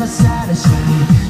never satisfied.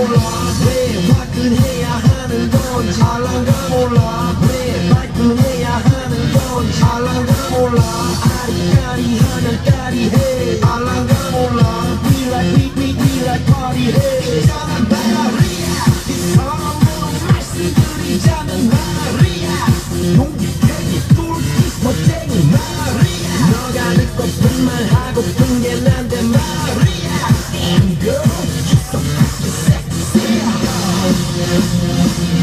몰라 왜 화끈해야 하는 건지 알랑가 몰라 왜 발끈해야 하는 건지 알랑가 몰라 아리까리 하면 까리해 알랑가 몰라 We like we we we like 멋쟁이 말이야 너가 듣고픈 말 하고픈 게 난데 말이야 girl